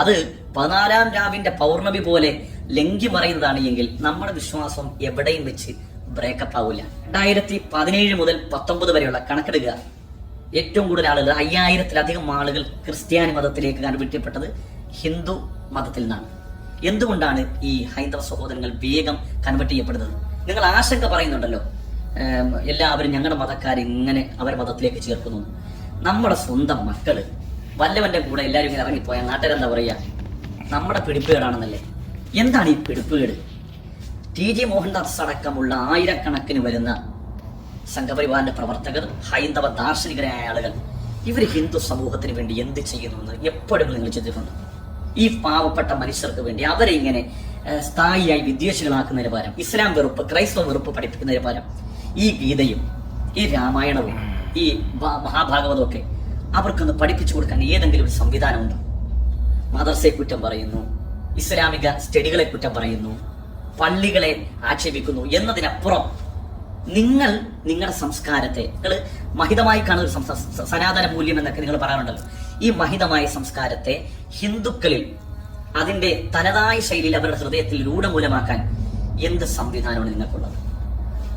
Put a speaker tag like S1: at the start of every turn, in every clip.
S1: അത് പതിനാലാം രാവിന്റെ പൗർണമി പോലെ ലംഘി പറയുന്നതാണ് എങ്കിൽ നമ്മുടെ വിശ്വാസം എവിടെയും വെച്ച് ബ്രേക്കപ്പ് ആവില്ല. രണ്ടായിരത്തി പതിനേഴ് മുതൽ പത്തൊമ്പത് വരെയുള്ള കണക്കെടുക്കുക. ഏറ്റവും കൂടുതൽ ആളുകൾ അയ്യായിരത്തിലധികം ആളുകൾ ക്രിസ്ത്യാനി മതത്തിലേക്ക് കണ്ടുപിടിക്കപ്പെട്ടത് ഹിന്ദു മതത്തിൽ നിന്നാണ്. എന്തുകൊണ്ടാണ് ഈ ഹൈന്ദവ സഹോദരങ്ങൾ വേഗം കൺവെർട്ട് ചെയ്യപ്പെടുന്നത്? നിങ്ങൾ ആശങ്ക പറയുന്നുണ്ടല്ലോ. എല്ലാവരും ഞങ്ങളുടെ മതക്കാർ ഇങ്ങനെ അവരെ മതത്തിലേക്ക് ചേർക്കുന്നു. നമ്മുടെ സ്വന്തം മക്കൾ വല്ലവന്റെ കൂടെ എല്ലാവരും ഇങ്ങനെ ഇറങ്ങിപ്പോയ നാട്ടുകാരെന്താ പറയാ? നമ്മുടെ പിടിപ്പുകേടാണെന്നല്ലേ? എന്താണ് ഈ പിടിപ്പുകേട്? ടി ജി മോഹൻദാസ് അടക്കമുള്ള ആയിരക്കണക്കിന് വരുന്ന സംഘപരിവാറിന്റെ പ്രവർത്തകർ ഹൈന്ദവ ദാർശനികരായ ആളുകൾ ഇവർ ഹിന്ദു സമൂഹത്തിന് വേണ്ടി എന്ത് ചെയ്യുന്നു എന്ന് എപ്പോഴും നിങ്ങൾ ചിന്തിച്ചിട്ടുണ്ട് ഈ പാവപ്പെട്ട മനുഷ്യർക്ക് വേണ്ടി അവരെ ഇങ്ങനെ സ്ഥായിയായി വിദ്വേഷികളാക്കുന്നതിന് പകരം ഇസ്ലാം വെറുപ്പ് ക്രൈസ്തവ വെറുപ്പ് പഠിപ്പിക്കുന്നതിന് പകരം ഈ ഗീതയും ഈ രാമായണവും ഈ മഹാ- മഹാഭാഗവതവും ഒക്കെ അവർക്കൊന്ന് പഠിപ്പിച്ചു കൊടുക്കാൻ ഏതെങ്കിലും ഒരു സംവിധാനം ഉണ്ടോ മദർസയെ കുറ്റം പറയുന്നു ഇസ്ലാമിക സ്റ്റഡികളെ കുറ്റം പറയുന്നു പള്ളികളെ ആക്ഷേപിക്കുന്നു എന്നതിനപ്പുറം നിങ്ങൾ നിങ്ങളുടെ സംസ്കാരത്തെ നിങ്ങൾ മഹിതമായി കാണുന്ന ഒരു സനാതന മൂല്യം എന്നൊക്കെ നിങ്ങൾ പറയാറുണ്ടല്ലോ. ഈ മഹിതമായ സംസ്കാരത്തെ ഹിന്ദുക്കളിൽ അതിന്റെ തനതായ ശൈലിയിൽ അവരുടെ ഹൃദയത്തിൽ രൂഢമൂലമാക്കാൻ എന്ത് സംവിധാനമാണ് നിങ്ങൾക്കുള്ളത്?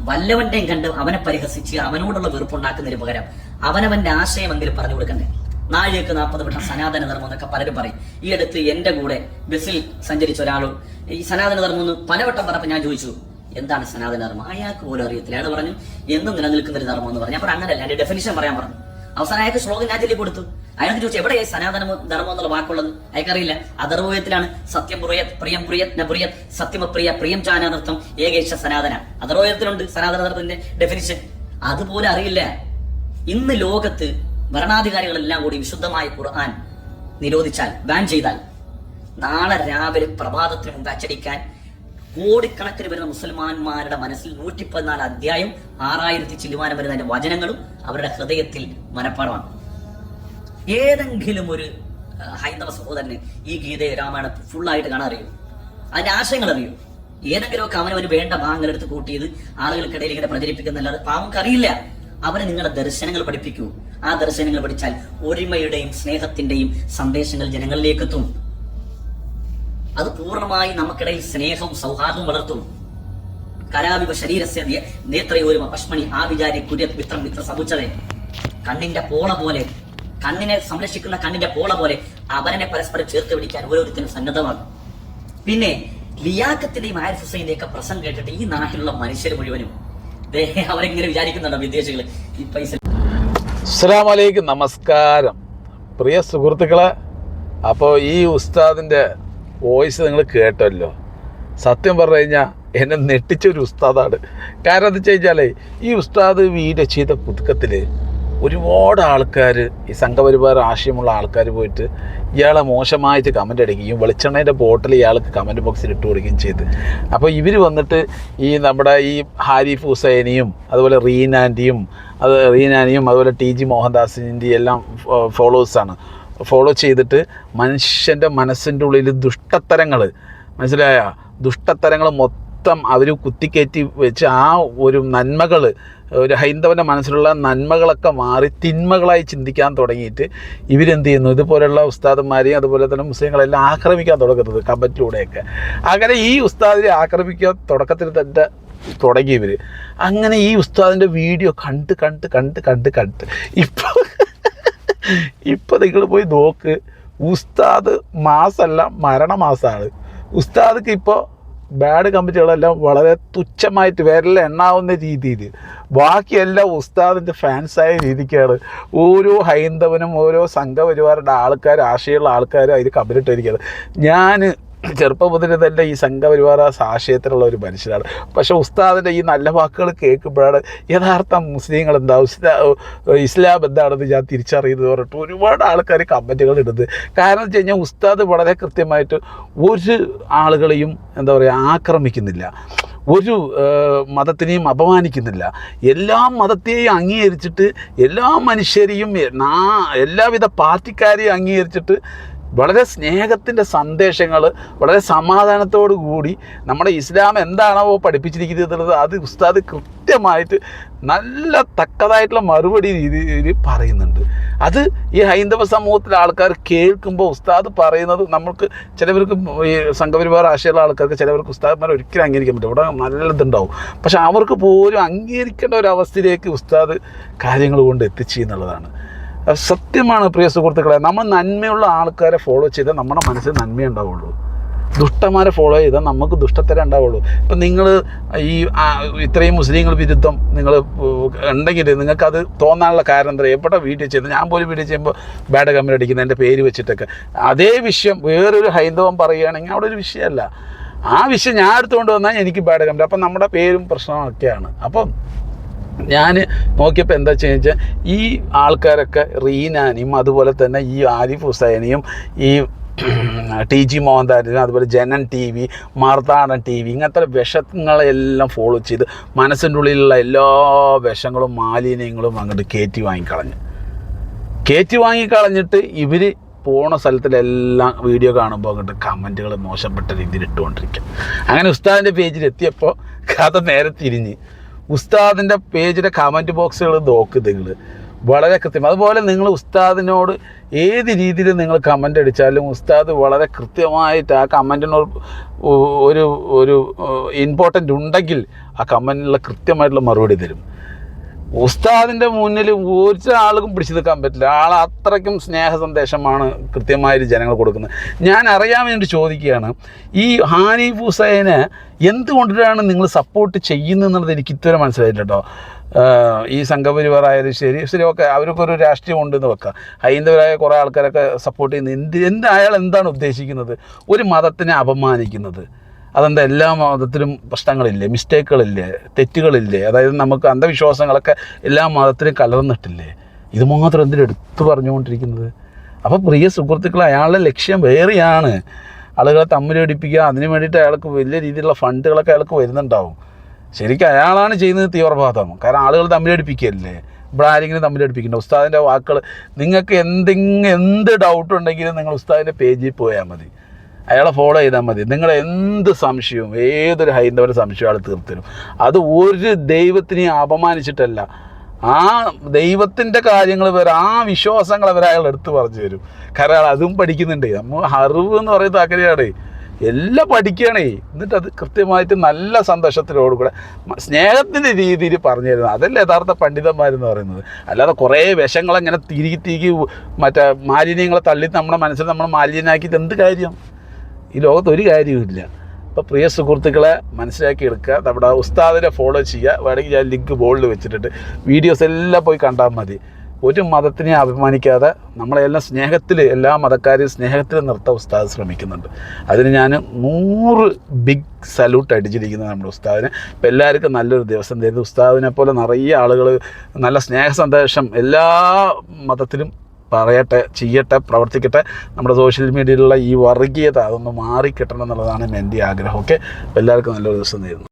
S1: വല്ലവന്റെയും കണ്ട് അവനെ പരിഹസിച്ച് അവനോടുള്ള വെറുപ്പുണ്ടാക്കുന്നതിന് പകരം അവനവന്റെ ആശയം എങ്കിലും പറഞ്ഞു കൊടുക്കണ്ടേ? നാഴികക്ക് നാൽപ്പത് വട്ടം സനാതന ധർമ്മം എന്നൊക്കെ പലരും പറയും. ഈ അടുത്ത് എന്റെ കൂടെ ബസ്സിൽ സഞ്ചരിച്ച ഒരാളും ഈ സനാതന ധർമ്മം എന്ന് പലവട്ടം പറഞ്ഞപ്പോൾ ഞാൻ ചോദിച്ചു എന്താണ് സനാതന ധർമ്മം? അയാൾക്ക് പോലും അറിയത്തില്ല. അയാൾ പറഞ്ഞു എന്നും നിലനിൽക്കുന്ന ഒരു ധർമ്മം എന്ന് പറഞ്ഞു. അപ്പോൾ അങ്ങനെയല്ല എന്റെ ഡെഫിനിഷൻ പറയാൻ പറഞ്ഞു. അവസാനം അയാൾക്ക് ശ്ലോകം ഞാൻ ചൊല്ലി കൊടുത്തു അയാൾക്ക് ചോദിച്ചു എവിടെ സനാതന ധർമ്മം എന്നുള്ള വാക്കുള്ളത്? അയാൾക്കറിയില്ല. അധർവയത്തിലാണ് സത്യം പ്രിയത് പ്രിയം പുറിയത് നപുറിയത് സത്യമപ്രിയ പ്രിയം ചാനാനർത്ഥം ഏകേശ സനാതന. അധർവയത്തിലുണ്ട് സനാതന ധർമ്മത്തിന്റെ ഡെഫിനിഷൻ അതുപോലെ അറിയില്ല. ഇന്ന് ലോകത്ത് ഭരണാധികാരികളെല്ലാം കൂടി വിശുദ്ധമായ ഖുർആൻ നിരോധിച്ചാൽ ബാൻ ചെയ്താൽ നാളെ രാവിലെ പ്രഭാതത്തിന് മുമ്പ് അച്ചടിക്കാൻ കോടിക്കണക്കിന് വരുന്ന മുസൽമാന്മാരുടെ മനസ്സിൽ നൂറ്റി പതിനാല് അധ്യായം ആറായിരത്തി ചില്ലുവാനം വരുന്ന അതിന്റെ വചനങ്ങളും അവരുടെ ഹൃദയത്തിൽ മനപ്പാടമാണ്. ഏതെങ്കിലും ഒരു ഹൈന്ദവ സഹോദരന് ഈ ഗീതയെ രാമായണം ഫുള്ളായിട്ട് കാണാൻ അറിയൂ? അതിന്റെ ആശയങ്ങൾ അറിയൂ? ഏതെങ്കിലുമൊക്കെ അവനവന് വേണ്ട ഭാഗങ്ങൾ എടുത്ത് കൂട്ടിയത് ആളുകൾക്കിടയിൽ ഇങ്ങനെ പ്രചരിപ്പിക്കുന്നല്ലാതെ പാവങ്ങൾക്ക് അറിയില്ല. അവരെ നിങ്ങളുടെ ദർശനങ്ങൾ പഠിപ്പിക്കൂ. ആ ദർശനങ്ങൾ പഠിച്ചാൽ ഒരുമയുടെയും സ്നേഹത്തിന്റെയും സന്ദേശങ്ങൾ ജനങ്ങളിലേക്ക് എത്തും അത് പൂർണമായി നമുക്കിടയിൽ സ്നേഹവും സൗഹാർദ്ദവും വളർത്തും കലാവിപ ശരീരസ്യ നേത്രയോരുമ പശ്മണി ആവിചാരി കുര്യ മിത്രം മിത്ര സമുച്ചതേ കണ്ണിന്റെ പോള പോലെ കണ്ണിനെ സംരക്ഷിക്കുന്ന കണ്ണിന്റെ പോള പോലെ അവരനെ പരസ്പരം ചേർത്ത് പിടിക്കാൻ ഓരോരുത്തരും സന്നദ്ധമാണ്. പിന്നെ ലിയാക്കത്തിന്റെയും ആരിഫ് ഹുസൈന്റെയും ഒക്കെ പ്രസംഗം കേട്ടിട്ട് ഈ നാട്ടിലുള്ള മനുഷ്യർ മുഴുവനും അവരെങ്ങനെ വിചാരിക്കുന്നുണ്ടോ വിദേശികൾ ഈ പൈസ
S2: അസ്സാം നമസ്കാരം. പ്രിയ സുഹൃത്തുക്കളെ അപ്പോൾ ഈ ഉസ്താദിന്റെ വോയിസ് നിങ്ങൾ കേട്ടല്ലോ. സത്യം പറഞ്ഞു കഴിഞ്ഞാൽ എന്നെ നെട്ടിച്ച ഒരു ഉസ്താദാണ്. കാരണം എന്താ വെച്ച് കഴിഞ്ഞാലേ ഈ ഉസ്താദ് വീട് ചെയ്ത പുതുക്കത്തിൽ ഒരുപാട് ആൾക്കാർ ഈ സംഘപരിവാര ആശയമുള്ള ആൾക്കാർ പോയിട്ട് ഇയാളെ മോശമായിട്ട് കമന്റ് അടിക്കുകയും വെളിച്ചെണ്ണേന്റെ ബോട്ടിൽ ഇയാൾക്ക് കമന്റ് ബോക്സിൽ ഇട്ട് കൊടുക്കുകയും ചെയ്ത്. അപ്പോൾ ഇവർ വന്നിട്ട് ഈ നമ്മുടെ ഈ ഹാരിഫ് ഹുസൈനിയും അതുപോലെ റീനാന്റിയും അത് റീനാനിയും അതുപോലെ ടി ജി മോഹൻദാസിന്റെയും എല്ലാം ഫോളോവേഴ്സാണ് ഫോളോ ചെയ്തിട്ട് മനുഷ്യന്റെ മനസ്സിന്റെ ഉള്ളിൽ ദുഷ്ടത്തരങ്ങൾ മനസ്സിലായ? ദുഷ്ടത്തരങ്ങൾ മൊത്തം അവർ കുത്തിക്കയറ്റി വെച്ച് ആ ഒരു നന്മകൾ ഒരു ഹൈന്ദവന്റെ മനസ്സിലുള്ള നന്മകളൊക്കെ മാറി തിന്മകളായി ചിന്തിക്കാൻ തുടങ്ങിയിട്ട് ഇവരെന്ത് ചെയ്യുന്നു? ഇതുപോലെയുള്ള ഉസ്താദന്മാരെയും അതുപോലെ തന്നെ മുസ്ലിങ്ങളെല്ലാം ആക്രമിക്കാൻ തുടങ്ങുന്നത് കബറ്റിലൂടെയൊക്കെ. അങ്ങനെ ഈ ഉസ്താദിനെ ആക്രമിക്കാൻ തുടക്കത്തിൽ തന്നെ തുടങ്ങിയവർ അങ്ങനെ ഈ ഉസ്താദിന്റെ വീഡിയോ കണ്ട് കണ്ട് കണ്ട് കണ്ട് കണ്ട് ഇപ്പോൾ ഇപ്പോൾ നിങ്ങൾ പോയി നോക്ക്. ഉസ്താദ് മാസമല്ല മരണമാസമാണ് ഉസ്താദ്ക്ക് ഇപ്പോൾ ബാഡ് കമ്പനികളെല്ലാം വളരെ തുച്ഛമായിട്ട് വിരലിൽ എണ്ണാവുന്ന രീതിയിൽ. ബാക്കിയെല്ലാം ഉസ്താദിന്റെ ഫാൻസായ രീതിക്കാണ്. ഓരോ ഹൈന്ദവനും ഓരോ സംഘപരിവാരുടെ ആൾക്കാർ ആശയമുള്ള ആൾക്കാരും അതിൽ കബലിട്ടിരിക്കുന്നത് ഞാൻ ചെറുപ്പം മുതൽ തന്നെ ഈ സംഘപരിവാര ആശയത്തിലുള്ള ഒരു മനുഷ്യനാണ്. പക്ഷെ ഉസ്താദിന്റെ ഈ നല്ല വാക്കുകൾ കേൾക്കുമ്പോഴാണ് യഥാർത്ഥ മുസ്ലിങ്ങൾ എന്താ ഇസ്ലാം എന്താണെന്ന് ഞാൻ തിരിച്ചറിയുന്നത് പറഞ്ഞിട്ട് ഒരുപാട് ആൾക്കാർ കമന്റുകൾ ഇടുന്നത്. കാരണം വെച്ച് കഴിഞ്ഞാൽ ഉസ്താദ് വളരെ കൃത്യമായിട്ട് ഒരു ആളുകളെയും എന്താ പറയുക ആക്രമിക്കുന്നില്ല. ഒരു മതത്തിനെയും അപമാനിക്കുന്നില്ല. എല്ലാ മതത്തെയും അംഗീകരിച്ചിട്ട് എല്ലാ മനുഷ്യരെയും എല്ലാവിധ പാർട്ടിക്കാരെയും അംഗീകരിച്ചിട്ട് വളരെ സ്നേഹത്തിന്റെ സന്ദേശങ്ങൾ വളരെ സമാധാനത്തോടു കൂടി നമ്മുടെ ഇസ്ലാം എന്താണോ പഠിപ്പിച്ചിരിക്കുന്നത് എന്നുള്ളത് അത് ഉസ്താദ് കൃത്യമായിട്ട് നല്ല തക്കതായിട്ടുള്ള മറുപടി രീതിയിൽ പറയുന്നുണ്ട്. അത് ഈ ഹൈന്ദവ സമൂഹത്തിലെ ആൾക്കാർ കേൾക്കുമ്പോൾ ഉസ്താദ് പറയുന്നത് നമുക്ക് ചിലവർക്ക് ഈ സംഘപരിവാർ ആശയമുള്ള ആൾക്കാർക്ക് ചിലവർക്ക് ഉസ്താദ്മാരെ ഒരിക്കലും അംഗീകരിക്കാൻ പറ്റും ഇവിടെ നല്ലതുണ്ടാവും. പക്ഷെ അവർക്ക് പോലും അംഗീകരിക്കേണ്ട ഒരു അവസ്ഥയിലേക്ക് ഉസ്താദ് കാര്യങ്ങൾ കൊണ്ട് എത്തിച്ചു എന്നുള്ളതാണ്. സത്യമാണ് പ്രിയ സുഹൃത്തുക്കളെ. നമ്മൾ നന്മയുള്ള ആൾക്കാരെ ഫോളോ ചെയ്താൽ നമ്മുടെ മനസ്സിൽ നന്മ ഉണ്ടാവുള്ളൂ. ദുഷ്ടന്മാരെ ഫോളോ ചെയ്താൽ നമുക്ക് ദുഷ്ടത്തരം ഉണ്ടാവുള്ളൂ. ഇപ്പം നിങ്ങൾ ഈ ഇത്രയും മുസ്ലിങ്ങൾ വിരുദ്ധം നിങ്ങൾ ഉണ്ടെങ്കിൽ നിങ്ങൾക്കത് തോന്നാനുള്ള കാരണം എന്താ? എപ്പോഴാണ് വീഡിയോ ചെയ്യുന്നത് ഞാൻ പോലും വീഡിയോ ചെയ്യുമ്പോൾ ബാഡ് കമ്പനി അടിക്കുന്നത് എന്റെ പേര് വെച്ചിട്ടൊക്കെ. അതേ വിഷയം വേറൊരു ഹൈന്ദവം പറയുകയാണെങ്കിൽ അവിടെ ഒരു വിഷയമല്ല. ആ വിഷയം ഞാൻ എടുത്തുകൊണ്ട് വന്നാൽ എനിക്ക് ബാഡ് കമ്പനി അപ്പം നമ്മുടെ പേരും പ്രശ്നമൊക്കെയാണ് അപ്പം ഞാൻ നോക്കിയപ്പോൾ എന്താ വെച്ചാൽ ഈ ആൾക്കാരൊക്കെ റീനാനിയും അതുപോലെ തന്നെ ഈ ആരിഫ് ഹുസൈനെയും ഈ ടി ജി മോഹൻദാരിനും അതുപോലെ ജനൻ ടി വി മാർത്താടൻ ടി വി ഇങ്ങനത്തെ വിഷങ്ങളെല്ലാം ഫോളോ ചെയ്ത് മനസ്സിന്റെ ഉള്ളിലുള്ള എല്ലാ വിഷങ്ങളും മാലിന്യങ്ങളും അങ്ങോട്ട് കയറ്റി വാങ്ങിക്കളഞ്ഞു. കയറ്റി വാങ്ങിക്കളഞ്ഞിട്ട് ഇവർ പോണ സ്ഥലത്തിലെല്ലാം വീഡിയോ കാണുമ്പോൾ അങ്ങോട്ട് കമന്റുകൾ മോശപ്പെട്ട രീതിയിൽ ഇട്ടുകൊണ്ടിരിക്കുക അങ്ങനെ ഉസ്താദിന്റെ പേജിൽ എത്തിയപ്പോൾ കഥ നേരെ തിരിഞ്ഞ്. ഉസ്താദിന്റെ പേജിലെ കമന്റ് ബോക്സുകൾ നോക്ക് നിങ്ങൾ വളരെ കൃത്യം അതുപോലെ നിങ്ങൾ ഉസ്താദിനോട് ഏത് രീതിയിൽ നിങ്ങൾ കമന്റ് അടിച്ചാലും ഉസ്താദ് വളരെ കൃത്യമായിട്ട് ആ കമന്റിനോട് ഒരു ഒരു ഇമ്പോർട്ടന്റ് ഉണ്ടെങ്കിൽ ആ കമന്റിനുള്ള കൃത്യമായിട്ടുള്ള മറുപടി തരും. ഉസ്താദിന്റെ മുന്നിൽ ഒരാൾക്കും പിടിച്ചു നിൽക്കാൻ പറ്റില്ല. ആൾ അത്രയ്ക്കും സ്നേഹ സന്ദേശമാണ് കൃത്യമായിട്ട് ജനങ്ങൾ കൊടുക്കുന്നത്. ഞാൻ അറിയാൻ വേണ്ടി ചോദിക്കുകയാണ് ഈ ഹാനിഫ് ഹുസൈനെ എന്തുകൊണ്ടിട്ടാണ് നിങ്ങൾ സപ്പോർട്ട് ചെയ്യുന്നതെന്നുള്ളത് എനിക്ക് ഇതുവരെ മനസ്സിലായില്ല കേട്ടോ. ഈ ഈ സംഘപരിവാറായാലും ശരി ശരി ഓക്കെ അവർക്കൊരു ഒരു രാഷ്ട്രീയം ഉണ്ടെന്ന് വെക്കാം. ഹൈന്ദവരായ കുറേ ആൾക്കാരൊക്കെ സപ്പോർട്ട് ചെയ്യുന്നത് എന്ത് എന്ത് അയാൾ എന്താണ് ഉദ്ദേശിക്കുന്നത്? ഒരു മതത്തിനെ അപമാനിക്കുന്നത്. അതെന്താ എല്ലാ മതത്തിലും പ്രശ്നങ്ങളില്ലേ മിസ്റ്റേക്കുകളില്ലേ തെറ്റുകളില്ലേ അതായത് നമുക്ക് അന്ധവിശ്വാസങ്ങളൊക്കെ എല്ലാ മതത്തിലും കലർന്നിട്ടില്ലേ? ഇത് മാത്രം എന്തിനും എടുത്തു പറഞ്ഞുകൊണ്ടിരിക്കുന്നത്? അപ്പോൾ പ്രിയ സുഹൃത്തുക്കൾ അയാളുടെ ലക്ഷ്യം വേറെയാണ്. ആളുകളെ തമ്മിലടിപ്പിക്കുക അതിന് വേണ്ടിയിട്ട് അയാൾക്ക് വലിയ രീതിയിലുള്ള ഫണ്ടുകളൊക്കെ അയാൾക്ക് വരുന്നുണ്ടാവും. ശരിക്കും അയാളാണ് ചെയ്യുന്നത് തീവ്രവാദം. കാരണം ആളുകൾ തമ്മിലടിപ്പിക്കുകയല്ലേ ഇവിടെ ആരെങ്കിലും തമ്മിലടിപ്പിക്കണ്ട ഉസ്താദിന്റെ വാക്കുകൾ നിങ്ങൾക്ക് എന്തെങ്കിലും എന്ത് ഡൗട്ട് ഉണ്ടെങ്കിലും നിങ്ങൾ ഉസ്താദിന്റെ പേജിൽ പോയാൽ മതി. അയാളെ ഫോളോ ചെയ്താൽ മതി. നിങ്ങളുടെ എന്ത് സംശയവും ഏതൊരു ഹൈന്ദവ സംശയവും അയാൾ തീർത്തരും. അത് ഒരു ദൈവത്തിനെ അപമാനിച്ചിട്ടല്ല. ആ ദൈവത്തിന്റെ കാര്യങ്ങൾ വരെ ആ വിശ്വാസങ്ങൾ അവർ അയാൾ എടുത്തു പറഞ്ഞു തരും. കാരണം അയാൾ അതും പഠിക്കുന്നുണ്ട്. നമ്മൾ അറിവ് എന്ന് പറയുന്നത് താക്കരയാണ്. എല്ലാം പഠിക്കുകയാണേ. എന്നിട്ട് അത് കൃത്യമായിട്ട് നല്ല സന്തോഷത്തിലോടുകൂടെ സ്നേഹത്തിന്റെ രീതിയിൽ പറഞ്ഞു തരുന്നത്. അതല്ല യഥാർത്ഥ പണ്ഡിതന്മാരെന്ന് പറയുന്നത്. അല്ലാതെ കുറേ വിഷങ്ങളങ്ങനെ തിരികെ തിരികെ മറ്റേ മാലിന്യങ്ങളെ തള്ളി നമ്മുടെ മനസ്സിൽ നമ്മൾ മാലിന്യമാക്കിയിട്ട് എന്ത് കാര്യം? ഈ ലോകത്ത് ഒരു കാര്യവുമില്ല. അപ്പോൾ പ്രിയ സുഹൃത്തുക്കളെ മനസ്സിലാക്കി എടുക്കുക. നമ്മുടെ ഉസ്താദിനെ ഫോളോ ചെയ്യുക. വേണമെങ്കിൽ ഞാൻ ലിങ്ക് ബോളിൽ വെച്ചിട്ടുണ്ട്. വീഡിയോസ് എല്ലാം പോയി കണ്ടാൽ മതി. ഒരു മതത്തിനെ അഭിമാനിക്കാതെ നമ്മളെല്ലാം സ്നേഹത്തിൽ എല്ലാ മതക്കാരെയും സ്നേഹത്തിൽ നിർത്താൻ ഉസ്താദ് ശ്രമിക്കുന്നുണ്ട്. അതിന് ഞാൻ നൂറ് ബിഗ് സല്യൂട്ട് അടിച്ചിരിക്കുന്നത് നമ്മുടെ ഉസ്താദിന്. ഇപ്പം എല്ലാവർക്കും നല്ലൊരു ദിവസം തരുന്നത് ഉസ്താദിനെ പോലെ നിറയെ ആളുകൾ നല്ല സ്നേഹ സന്ദേശം എല്ലാ മതത്തിലും പറയട്ടെ ചെയ്യട്ടെ പ്രവർത്തിക്കട്ടെ. നമ്മുടെ സോഷ്യൽ മീഡിയയിലുള്ള ഈ വർഗീയത അതൊന്ന് മാറിക്കിട്ടണം എന്നുള്ളതാണ് എന്റെ ആഗ്രഹം. ഓക്കെ എല്ലാവർക്കും നല്ലൊരു ദിവസം നേരുന്നു.